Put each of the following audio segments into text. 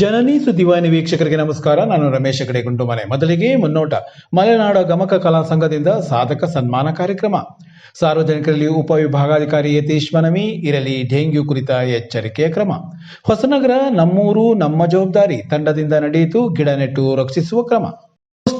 ಜನನಿ ಸುದ್ದಿವಾಹಿನಿ ವೀಕ್ಷಕರಿಗೆ ನಮಸ್ಕಾರ. ನಾನು ರಮೇಶ್ ಕಡೆಗುಂಟು ಮನೆ ಮೊದಲಿಗೆ ಮುನ್ನೋಟ. ಮಲೆನಾಡ ಗಮಕ ಕಲಾ ಸಂಘದಿಂದ ಸಾಧಕ ಸನ್ಮಾನ ಕಾರ್ಯಕ್ರಮ. ಸಾರ್ವಜನಿಕರಲ್ಲಿ ಉಪವಿಭಾಗಾಧಿಕಾರಿ ಯತೀಶ್ ಮನವಿ, ಇರಲಿ ಡೆಂಗ್ಯೂ ಕುರಿತ ಎಚ್ಚರಿಕೆಯ ಕ್ರಮ. ಹೊಸನಗರ ನಮ್ಮೂರು ನಮ್ಮ ಜವಾಬ್ದಾರಿ, ತಂಡದಿಂದ ನಡೆಯಿತು ಗಿಡ ನೆಟ್ಟು ರಕ್ಷಿಸುವ ಕ್ರಮ.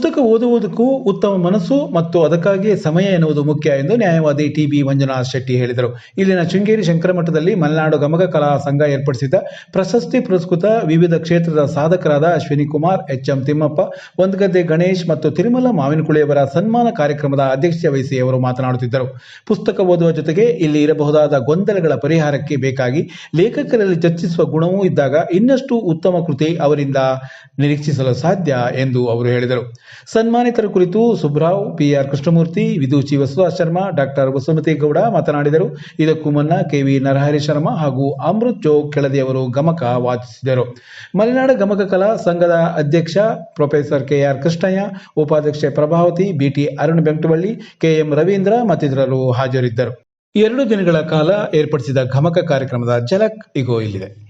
ಪುಸ್ತಕ ಓದುವುದಕ್ಕೂ ಉತ್ತಮ ಮನಸ್ಸು ಮತ್ತು ಅದಕ್ಕಾಗಿ ಸಮಯ ಎನ್ನುವುದು ಮುಖ್ಯ ಎಂದು ನ್ಯಾಯವಾದಿ ಟಿ ಬಿ ಮಂಜುನಾಥ್ ಶೆಟ್ಟಿ ಹೇಳಿದರು. ಇಲ್ಲಿನ ಶೃಂಗೇರಿ ಶಂಕರಮಠದಲ್ಲಿ ಮಲೆನಾಡು ಗಮಕ ಕಲಾ ಸಂಘ ಏರ್ಪಡಿಸಿದ್ದ ಪ್ರಶಸ್ತಿ ಪುರಸ್ಕೃತ ವಿವಿಧ ಕ್ಷೇತ್ರದ ಸಾಧಕರಾದ ಅಶ್ವಿನಿ ಕುಮಾರ್ ಎಚ್ ಎಂ ತಿಮ್ಮಪ್ಪ, ಒಂದ್ಗದ್ದೆ ಗಣೇಶ್ ಮತ್ತು ತಿರುಮಲ ಮಾವಿನಕುಳಿಯವರ ಸನ್ಮಾನ ಕಾರ್ಯಕ್ರಮದ ಅಧ್ಯಕ್ಷತೆ ವಹಿಸಿ ಅವರು ಮಾತನಾಡುತ್ತಿದ್ದರು. ಪುಸ್ತಕ ಓದುವ ಜೊತೆಗೆ ಇಲ್ಲಿ ಇರಬಹುದಾದ ಗೊಂದಲಗಳ ಪರಿಹಾರಕ್ಕೆ ಬೇಕಾಗಿ ಲೇಖಕರಲ್ಲಿ ಚರ್ಚಿಸುವ ಗುಣವೂ ಇದ್ದಾಗ ಇನ್ನಷ್ಟು ಉತ್ತಮ ಕೃತಿ ಅವರಿಂದ ನಿರೀಕ್ಷಿಸಲು ಸಾಧ್ಯ ಎಂದು ಅವರು ಹೇಳಿದರು. ಸನ್ಮಾನಿತರ ಕುರಿತು ಸುಬ್ರಾವ್, ಪಿಆರ್ ಕೃಷ್ಣಮೂರ್ತಿ ವಿದೂಚಿ ವಸುಧಾ ಶರ್ಮಾ, ಡಾಕ್ಟರ್ ವಸುಮತಿ ಗೌಡ ಮಾತನಾಡಿದರು. ಇದಕ್ಕೂ ಮುನ್ನ ಕೆವಿ ನರಹರಿ ಶರ್ಮಾ ಹಾಗೂ ಅಮೃತ್ ಜೋಗ್ ಕೆಳದಿಯವರು ಗಮಕ ವಾಚಿಸಿದರು. ಮಲೆನಾಡ ಗಮಕ ಕಲಾ ಸಂಘದ ಅಧ್ಯಕ್ಷ ಪ್ರೊಫೆಸರ್ ಕೆಆರ್ ಕೃಷ್ಣಯ್ಯ, ಉಪಾಧ್ಯಕ್ಷೆ ಪ್ರಭಾವತಿ, ಬಿಟಿ ಅರುಣ್ ಬೆಂಕಟವಳ್ಳಿ ಕೆಎಂ ರವೀಂದ್ರ ಮತ್ತಿತರರು ಹಾಜರಿದ್ದರು. ಎರಡು ದಿನಗಳ ಕಾಲ ಏರ್ಪಡಿಸಿದ ಗಮಕ ಕಾರ್ಯಕ್ರಮದ ಝಲಕ್ ಇಗೋ ಇಲ್ಲಿದೆ.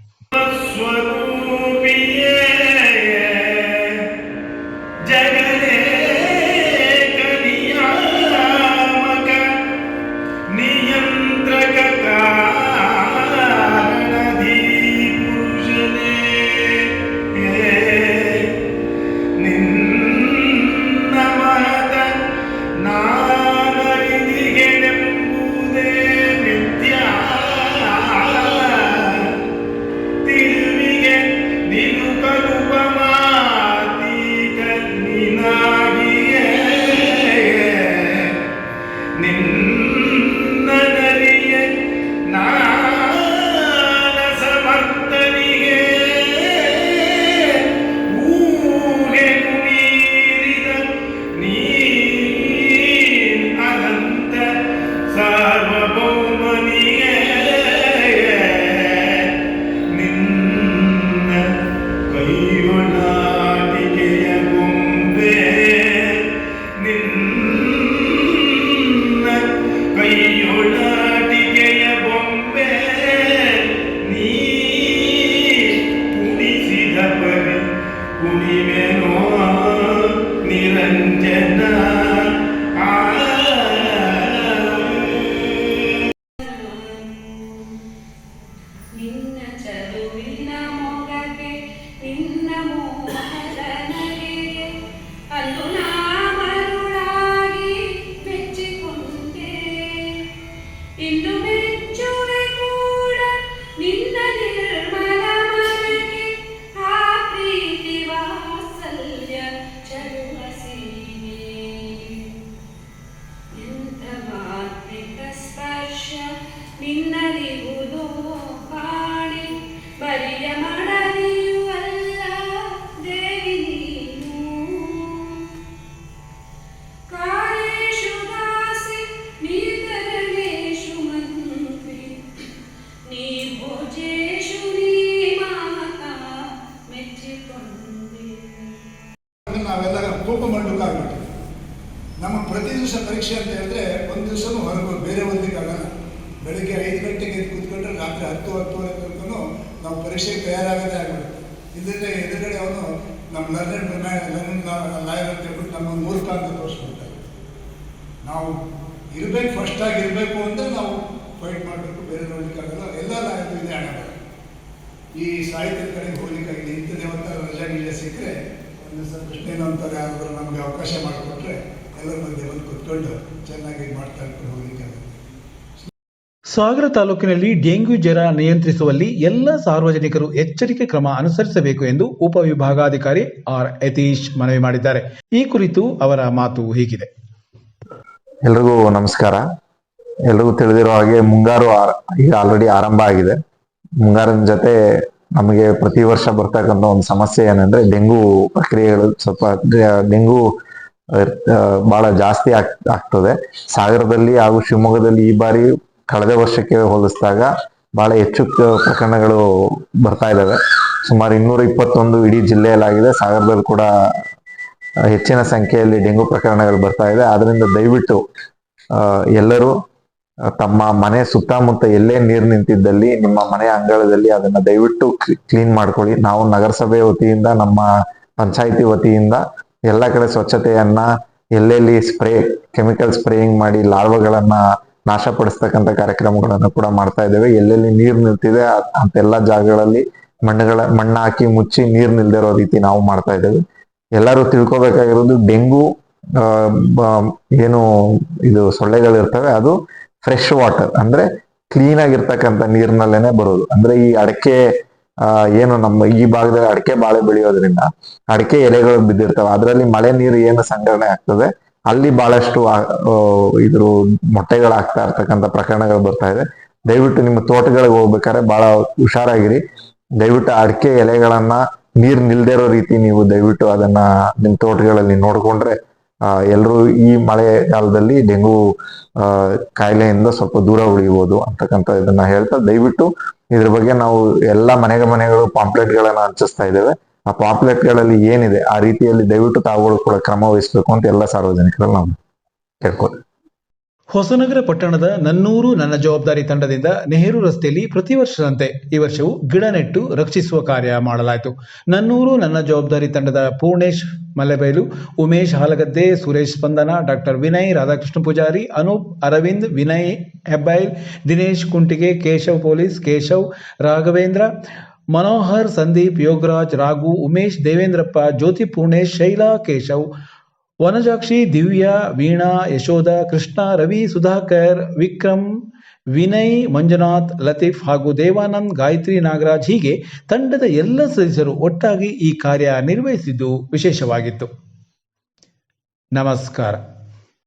ಕೋಪ ನಮ್ಮ ಪ್ರತಿ ದಿವಸ ಪರೀಕ್ಷೆ ಅಂತ ಹೇಳಿದ್ರೆ ಒಂದು ದಿವಸನೂ ಹೊರಗೆ ಬೇರೆ ಆಗಲ್ಲ ಬೆಳಗ್ಗೆ ಐದು ಗಂಟೆಗೆ ಎದ್ದು ಕೂತ್ಕೊಂಡ್ರೆ ರಾತ್ರಿ ಹತ್ತು, ಹತ್ತುವರೆ ತನಕನೂ ನಾವು ಪರೀಕ್ಷೆಗೆ ತಯಾರಾಗದೇ ಆಗಿಬಿಡುತ್ತೆ. ಇದರಿಂದ ಎದುರುಗಡೆ ಅವನು ನಮ್ಮ ಲರ್ನೆಡ್ ಲರ್ನೆಡ್ ಲಾಯರ್ ಅಂತ ಹೇಳ್ಬಿಟ್ಟು ನಮ್ಮ ಮೂರ್ಖ ಅಂತ ತೋರಿಸ್ಬಿಡ್ತಾರೆ. ನಾವು ಇರಬೇಕು ಫಸ್ಟ್ ಆಗಿ ಇರಬೇಕು ಅಂದರೆ ನಾವು ಫೈಟ್ ಮಾಡಬೇಕು, ಬೇರೆ ನೋಡಲಿಕ್ಕಾಗಲ್ಲ ಎಲ್ಲ ಲಾಯರ್ಗೂ ಇದೆ ಹಣ ಈ ಸಾಹಿತ್ಯದ ಕಡೆಗೆ ಹೋಗ್ಲಿಕ್ಕಾಗಿದೆ ಇಂಥದ್ದೇ ದೇವತ್ತ ರಜಾ ಸಿಕ್ಕರೆ ದಿವಸ ಕೃಷ್ಣೇನೋ ಅಂತಾರೆ ಯಾರಾದರೂ ನಮಗೆ ಅವಕಾಶ ಮಾಡಿಕೊಟ್ರೆ ಎಲ್ಲರ ಮಧ್ಯೆ ಬಂದು ಕುತ್ಕೊಂಡು ಚೆನ್ನಾಗಿ ಮಾಡ್ತಾ ಹೋಗ್ಲಿಕ್ಕಾಗುತ್ತೆ ಸಾಗರ ತಾಲೂಕಿನಲ್ಲಿ ಡೆಂಗ್ಯೂ ಜ್ವರ ನಿಯಂತ್ರಿಸುವಲ್ಲಿ ಎಲ್ಲ ಸಾರ್ವಜನಿಕರು ಎಚ್ಚರಿಕೆ ಕ್ರಮ ಅನುಸರಿಸಬೇಕು ಎಂದು ಉಪವಿಭಾಗಾಧಿಕಾರಿ ಆರ್ ಯತೀಶ್ ಮನವಿ ಮಾಡಿದ್ದಾರೆ. ಈ ಕುರಿತು ಅವರ ಮಾತು ಹೀಗಿದೆ. ಎಲ್ರಿಗೂ ನಮಸ್ಕಾರ. ಎಲ್ರಿಗೂ ತಿಳಿದಿರೋ ಹಾಗೆ ಮುಂಗಾರು ಈಗ ಆಲ್ರೆಡಿ ಆರಂಭ ಆಗಿದೆ. ಮುಂಗಾರಿನ ಜೊತೆ ನಮಗೆ ಪ್ರತಿ ವರ್ಷ ಬರ್ತಕ್ಕಂಥ ಒಂದು ಸಮಸ್ಯೆ ಏನಂದ್ರೆ ಡೆಂಗು ಪ್ರಕ್ರಿಯೆಗಳು ಸ್ವಲ್ಪ ಡೆಂಗು ಬಹಳ ಜಾಸ್ತಿ ಆಗ್, ಆಗ್ತದೆ. ಸಾಗರದಲ್ಲಿ ಹಾಗೂ ಶಿವಮೊಗ್ಗದಲ್ಲಿ ಈ ಬಾರಿ ಕಳೆದ ವರ್ಷಕ್ಕೆ ಹೋಲಿಸಿದಾಗ ಬಹಳ ಹೆಚ್ಚು ಪ್ರಕರಣಗಳು ಬರ್ತಾ ಇದ್ದಾವೆ ಸುಮಾರು ಇನ್ನೂರ ಇಪ್ಪತ್ತೊಂದು ಇಡೀ ಜಿಲ್ಲೆಯಲ್ಲಾಗಿದೆ. ಸಾಗರದಲ್ಲಿ ಕೂಡ ಹೆಚ್ಚಿನ ಸಂಖ್ಯೆಯಲ್ಲಿ ಡೆಂಗು ಪ್ರಕರಣಗಳು ಬರ್ತಾ ಇದೆ. ಆದ್ರಿಂದ ದಯವಿಟ್ಟು ಎಲ್ಲರೂ ತಮ್ಮ ಮನೆ ಸುತ್ತಮುತ್ತ ಎಲ್ಲೇ ನೀರು ನಿಂತಿದ್ದಲ್ಲಿ, ನಿಮ್ಮ ಮನೆ ಅಂಗಳದಲ್ಲಿ ಅದನ್ನ ದಯವಿಟ್ಟು ಕ್ಲೀನ್ ಮಾಡ್ಕೊಳ್ಳಿ. ನಾವು ನಗರಸಭೆ ವತಿಯಿಂದ, ನಮ್ಮ ಪಂಚಾಯಿತಿ ವತಿಯಿಂದ ಎಲ್ಲ ಕಡೆ ಸ್ವಚ್ಛತೆಯನ್ನ, ಎಲ್ಲೆಲ್ಲಿ ಸ್ಪ್ರೇ, ಕೆಮಿಕಲ್ ಸ್ಪ್ರೇಯಿಂಗ್ ಮಾಡಿ ಲಾರ್ವಗಳನ್ನ ನಾಶಪಡಿಸ್ತಕ್ಕಂಥ ಕಾರ್ಯಕ್ರಮಗಳನ್ನು ಕೂಡ ಮಾಡ್ತಾ ಇದ್ದೇವೆ. ಎಲ್ಲೆಲ್ಲಿ ನೀರು ನಿಲ್ತಿದೆ ಅಂತೆಲ್ಲಾ ಜಾಗಗಳಲ್ಲಿ ಮಣ್ಣುಗಳ, ಮಣ್ಣು ಹಾಕಿ ಮುಚ್ಚಿ ನೀರು ನಿಲ್ದಿರೋ ರೀತಿ ನಾವು ಮಾಡ್ತಾ ಇದ್ದೇವೆ. ಎಲ್ಲರೂ ತಿಳ್ಕೊಬೇಕಾಗಿರೋದು, ಡೆಂಗು ಏನು ಇದು ಸೊಳ್ಳೆಗಳಿರ್ತವೆ, ಅದು ಫ್ರೆಶ್ ವಾಟರ್ ಅಂದ್ರೆ ಕ್ಲೀನ್ ಆಗಿರ್ತಕ್ಕಂಥ ನೀರಿನಲ್ಲೇನೆ ಬರೋದು. ಅಂದ್ರೆ ಈ ಅಡಕೆ ಏನು ನಮ್ಮ ಈ ಭಾಗದಲ್ಲಿ ಅಡಕೆ ಬಾಳೆ ಬೆಳೆಯೋದ್ರಿಂದ ಅಡಕೆ ಎಲೆಗಳು ಬಿದ್ದಿರ್ತವೆ. ಅದರಲ್ಲಿ ಮಳೆ ನೀರು ಏನು ಸಂಗ್ರಹಣೆ ಆಗ್ತದೆ. ಅಲ್ಲಿ ಬಹಳಷ್ಟು ಇದ್ರ ಮೊಟ್ಟೆಗಳಾಗ್ತಾ ಇರ್ತಕ್ಕಂಥ ಪ್ರಕರಣಗಳು ಬರ್ತಾ ಇದೆ. ದಯವಿಟ್ಟು ನಿಮ್ಮ ತೋಟಗಳಿಗೆ ಹೋಗ್ಬೇಕಾದ್ರೆ ಬಹಳ ಹುಷಾರಾಗಿರಿ. ದಯವಿಟ್ಟು ಅಡಕೆ ಎಲೆಗಳನ್ನ ನೀರ್ ನಿಲ್ದೇ ಇರೋ ರೀತಿ ನೀವು ದಯವಿಟ್ಟು ಅದನ್ನ ನಿಮ್ ತೋಟಗಳಲ್ಲಿ ನೋಡ್ಕೊಂಡ್ರೆ ಎಲ್ಲರೂ ಈ ಮಳೆಗಾಲದಲ್ಲಿ ಡೆಂಗು ಕಾಯಿಲೆಯಿಂದ ಸ್ವಲ್ಪ ದೂರ ಉಳಿಬೋದು ಅಂತಕ್ಕಂಥ ಇದನ್ನ ಹೇಳ್ತಾ ದಯವಿಟ್ಟು ಇದ್ರ ಬಗ್ಗೆ ನಾವು ಎಲ್ಲ ಮನೆಗೆ ಮನೆಗಳು ಪಾಂಪ್ಲೆಟ್ ಗಳನ್ನ ಹಂಚಿಸ್ತಾ ಇದ್ದೇವೆ. ಆ ಪಾಂಪ್ಲೆಟ್ಗಳಲ್ಲಿ ಏನಿದೆ ಆ ರೀತಿಯಲ್ಲಿ ದಯವಿಟ್ಟು ತಾವುಗಳು ಕೂಡ ಕ್ರಮ ವಹಿಸಬೇಕು ಅಂತ ಎಲ್ಲ ಸಾರ್ವಜನಿಕರಲ್ಲಿ ನಾವು ಕೇಳ್ಕೊತೀವಿ ಹೊಸನಗರ ಪಟ್ಟಣದ ನನ್ನೂರು ನನ್ನ ಜವಾಬ್ದಾರಿ ತಂಡದಿಂದ ನೆಹರು ರಸ್ತೆಯಲ್ಲಿ ಪ್ರತಿ ವರ್ಷದಂತೆ ಈ ವರ್ಷವೂ ಗಿಡ ನೆಟ್ಟು ರಕ್ಷಿಸುವ ಕಾರ್ಯ ಮಾಡಲಾಯಿತು. ನನ್ನೂರು ನನ್ನ ಜವಾಬ್ದಾರಿ ತಂಡದ ಪೂರ್ಣೇಶ್ ಮಲೆಬೈಲು ಉಮೇಶ್ ಹಾಲಗದ್ದೆ, ಸುರೇಶ್ ಸ್ಪಂದನ, ಡಾಕ್ಟರ್ ವಿನಯ್, ರಾಧಾಕೃಷ್ಣ ಪೂಜಾರಿ, ಅನೂಪ್ ಅರವಿಂದ್, ವಿನಯ್ ಹೆಬ್ಬೈಲ್ ದಿನೇಶ್ ಕುಂಟಿಗೆ, ಕೇಶವ್ ಪೊಲೀಸ್, ಕೇಶವ್ ರಾಘವೇಂದ್ರ, ಮನೋಹರ್ ಸಂದೀಪ್ ಯೋಗರಾಜ್, ರಾಘು ಉಮೇಶ್ ದೇವೇಂದ್ರಪ್ಪ, ಜ್ಯೋತಿ ಪೂರ್ಣೇಶ್, ಶೈಲಾ ಕೇಶವ್ ವನಜಾಕ್ಷಿ, ದಿವ್ಯಾ, ವೀಣಾ, ಯಶೋಧ, ಕೃಷ್ಣ, ರವಿ, ಸುಧಾಕರ್, ವಿಕ್ರಮ್, ವಿನಯ್, ಮಂಜುನಾಥ್, ಲತೀಫ್ ಹಾಗೂ ದೇವಾನಂದ್, ಗಾಯತ್ರಿ, ನಾಗರಾಜ್ ಹೀಗೆ ತಂಡದ ಎಲ್ಲ ಸದಸ್ಯರು ಒಟ್ಟಾಗಿ ಈ ಕಾರ್ಯ ನಿರ್ವಹಿಸಿದ್ದು ವಿಶೇಷವಾಗಿತ್ತು. ನಮಸ್ಕಾರ.